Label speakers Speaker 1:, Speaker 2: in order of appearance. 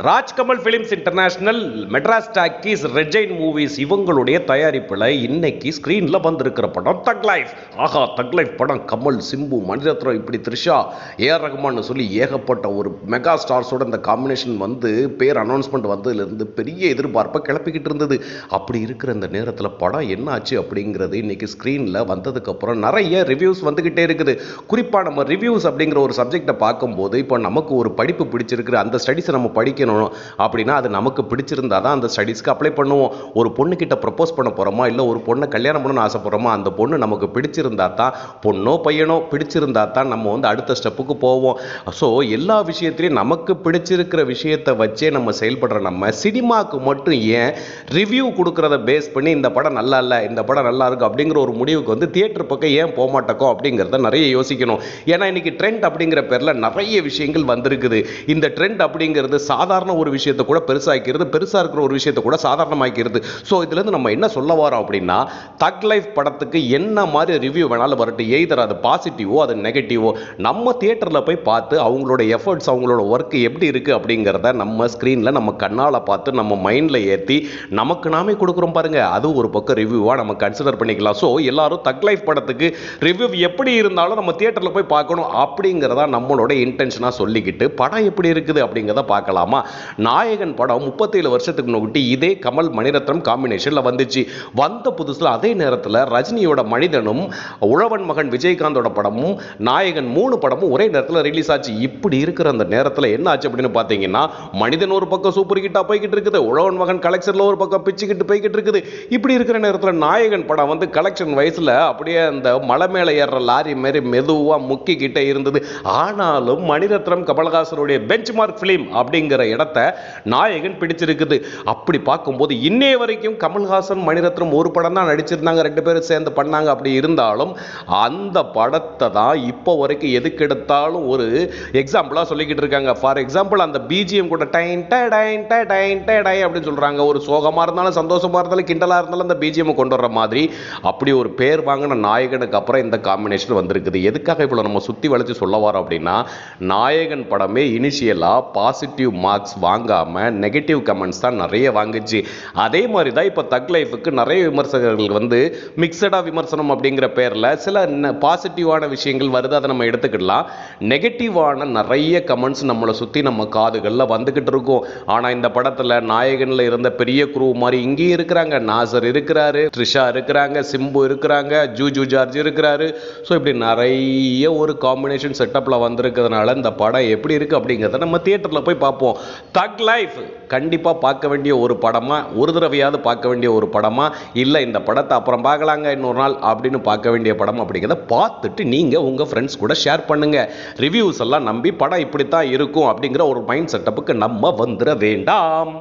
Speaker 1: Rajkamal films international Madras talkies Red Giant movies இவங்களுடைய தயாரிப்பில் இன்னைக்கு ஸ்க்ரீனில் வந்திருக்கிற படம் தக் லைஃப் ஆஹா தக் லைஃப் படம். கமல் சிம்பு மணிரத்னம் இப்படி த்ரிஷா ஏஆர் ரஹ்மான்னு சொல்லி ஏகப்பட்ட ஒரு மெகா ஸ்டார்ஸோட இந்த காம்பினேஷன் வந்து பேர் அனௌன்ஸ்மெண்ட் வந்ததுலேருந்து பெரிய எதிர்பார்ப்பை கிளப்பிக்கிட்டு இருந்தது. அப்படி இருக்கிற இந்த நேரத்தில் படம் என்ன ஆச்சு அப்படிங்கிறது இன்னைக்கு ஸ்க்ரீனில் வந்ததுக்கப்புறம் நிறைய ரிவ்யூஸ் வந்துக்கிட்டே இருக்குது. குறிப்பாக நம்ம ரிவ்யூஸ் அப்படிங்கிற ஒரு சப்ஜெக்டை பார்க்கும்போது இப்போ நமக்கு ஒரு படிப்பு பிடிச்சிருக்கிற அந்த ஸ்டடீஸை நம்ம படிக்க படிக்கணும் அப்படின்னா அது நமக்கு பிடிச்சிருந்தா தான் அந்த ஸ்டடீஸ்க்கு அப்ளை பண்ணுவோம். ஒரு பொண்ணுக்கிட்ட ப்ரப்போஸ் பண்ண போகிறோமா இல்லை ஒரு பொண்ணை கல்யாணம் பண்ணணும்னு ஆசைப்படுறோமா? அந்த பொண்ணு நமக்கு பிடிச்சிருந்தா தான் பொண்ணோ பையனோ பிடிச்சிருந்தா தான் நம்ம வந்து அடுத்த ஸ்டெப்புக்கு போவோம். ஸோ எல்லா விஷயத்துலையும் நமக்கு பிடிச்சிருக்கிற விஷயத்தை வச்சே நம்ம செயல்படுற நம்ம சினிமாவுக்கு மட்டும் ஏன் ரிவ்யூ கொடுக்குறத பேஸ் பண்ணி இந்த படம் நல்லா இல்லை இந்த படம் நல்லா இருக்கு அப்படிங்கிற ஒரு முடிவுக்கு வந்து தியேட்டர் பக்கம் ஏன் போக மாட்டோம் அப்படிங்கிறத நிறைய யோசிக்கணும். ஏன்னா இன்னைக்கு ட்ரெண்ட் அப்படிங்கிற பேரில் நிறைய விஷயங்கள் வந்திருக்குது. இந்த ட்ரெண்ட் அப்படிங்கிறது சாதாரண சாதாரண ஒரு விஷயத்தை கூட பெருசாக்கிறது பெருசாக இருக்கிற ஒரு விஷயத்தை கூட சாதாரணமாக்கிறது ஸோ இதுலேருந்து நம்ம என்ன சொல்ல வரோம் அப்படின்னா தக் லைஃப் படத்துக்கு என்ன மாதிரி ரிவ்யூ வேணாலும் வரட்டும் எய்தர் அது பாசிட்டிவோ அது நெகட்டிவோ நம்ம தியேட்டரில் போய் பார்த்து அவங்களோட எஃபர்ட்ஸ் அவங்களோட ஒர்க் எப்படி இருக்குது அப்படிங்கிறத நம்ம ஸ்க்ரீனில் நம்ம கண்ணால் பார்த்து நம்ம மைண்டில் ஏற்றி நமக்கு நாமே கொடுக்குறோம் பாருங்கள் அது ஒரு பக்கம் ரிவ்யூவாக நம்ம கன்சிடர் பண்ணிக்கலாம். ஸோ எல்லாரும் தக் லைஃப் படத்துக்கு ரிவ்யூ எப்படி இருந்தாலும் நம்ம தியேட்டரில் போய் பார்க்கணும் அப்படிங்கிறதா நம்மளோட இன்டென்ஷனாக சொல்லிக்கிட்டு படம் எப்படி இருக்குது அப்படிங்கிறத பார்க்கலாமா? நாயகன் படம் முப்பத்தேழு வருஷத்துக்கு முன்னாடி இதே கமல் மணிரத்னம் காம்பினேஷனில் வந்துச்சு. வந்த புதுசில் அதே நேரத்தில் ரஜினியோட மனிதனும் உழவன் மகன் விஜயகாந்தோட படமும் நாயகன் மூணு படமும் ஒரே நேரத்தில் ரிலீஸ் ஆச்சு. இப்படி இருக்கிற அந்த நேரத்தில் என்ன ஆச்சு அப்படின்னு பார்த்தீங்கன்னா மனிதன் ஒரு பக்கம் சூப்பர் ஹிட்டாக போய்கிட்டு இருக்குது உழவன் மகன் கலெக்ஷனில் ஒரு பக்கம் பிச்சுக்கிட்டு போய்கிட்டு இருக்குது. இப்படி இருக்கிற நேரத்தில் நாயகன் படம் வந்து கலெக்ஷன் வயசில் அப்படியே அந்த மலை மேலே ஏறுற லாரி மாரி மெதுவாக முக்கிக்கிட்டே இருந்தது. ஆனாலும் மணிரத்னம் கமல்ஹாசனுடைய பெஞ்ச் மார்க் ஃபிலிம் அப்படிங்கிற இடத்த நாயகன் பிடிச்சிருக்குது. அப்படி பார்க்கும்போது இன்னைய வரைக்கும் கமல்ஹாசன் மணிரத்னம் ஒரு படம் தான் நடிச்சிருந்தாங்க. ரெண்டு பேரும் சேர்ந்து பண்ணாங்க. அப்படி இருந்தாலும் அந்த படத்தை தான் இப்போ வரைக்கும் எதுக்கு எடுத்தாலும் ஒரு எக்ஸாம்பிளாக சொல்லிக்கிட்டு இருக்காங்க. ஃபார் எக்ஸாம்பிள் அந்த பிஜிஎம் கூட டைன் டைன் டைன் டை அப்படின்னு சொல்கிறாங்க ஒரு சோகமாக இருந்தாலும் சந்தோஷமாக இருந்தாலும் கிண்டலாக இருந்தாலும் அந்த பிஜிஎம் கொண்டு வர்ற மாதிரி அப்படி ஒரு பேர் வாங்கின நாயகனுக்கு அப்புறம் இந்த காம்பினேஷன் வந்திருக்குது. எதுக்காக இவ்வளோ நம்ம சுற்றி வளைச்சு சொல்ல வரோம் அப்படின்னா நாயகன் படமே இனிஷியலாக பாசிட்டிவ் மார்க்ஸ் வாங்காமல் நெகட்டிவ் கமெண்ட்ஸ் தான் நிறைய வாங்குச்சு. அதே மாதிரி தான் இப்போ தக் லைஃபுக்கு நிறைய விமர்சகர்கள் வந்து மிக்சடாக விமர்சனம் அப்படிங்கிற பேரில் சில பாசிட்டிவான விஷயங்கள் வருது அதை நம்ம எடுத்துக்கிடலாம். நெகட்டிவான நிறைய கமெண்ட்ஸ் நம்மளை சுற்றி நம்ம காதுகளில் வந்துக்கிட்டு இருக்கும். ஆனால் இந்த படத்தில் நாயகனில் இருந்த பெரிய குரூ மாதிரி இங்கேயும் இருக்கிறாங்க. நாசர் இருக்கிறாரு த்ரிஷா இருக்கிறாங்க சிம்பு இருக்கிறாங்க ஜூஜு ஜார்ஜ் இருக்கிறாரு. ஸோ இப்படி நிறைய ஒரு காம்பினேஷன் செட்டப்பில் வந்திருக்கிறதுனால இந்த படம் எப்படி இருக்குது அப்படிங்கிறத நம்ம தியேட்டரில் போய் பார்ப்போம். தக் லைஃப் கண்டிப்பாக பார்க்க வேண்டிய ஒரு படமாக ஒரு தடவையாவது பார்க்க வேண்டிய ஒரு படமாக இல்லை இந்த படத்தை அப்புறம் பார்க்கலாங்க இன்னொரு நாள் அப்படின்னு பார்க்க வேண்டிய படம் அப்படிங்கிறத பார்த்துட்டு நீங்கள் உங்கள் ஃப்ரெண்ட்ஸ் கூட ஷேர் பண்ணுங்கள் ரிவ்யூஸ் எல்லாம் நம்பி படம் இப்படி தான் இருக்கும் அப்படிங்கிற ஒரு மைண்ட் செட்டப்புக்கு நம்ம வந்துட வேண்டாம்.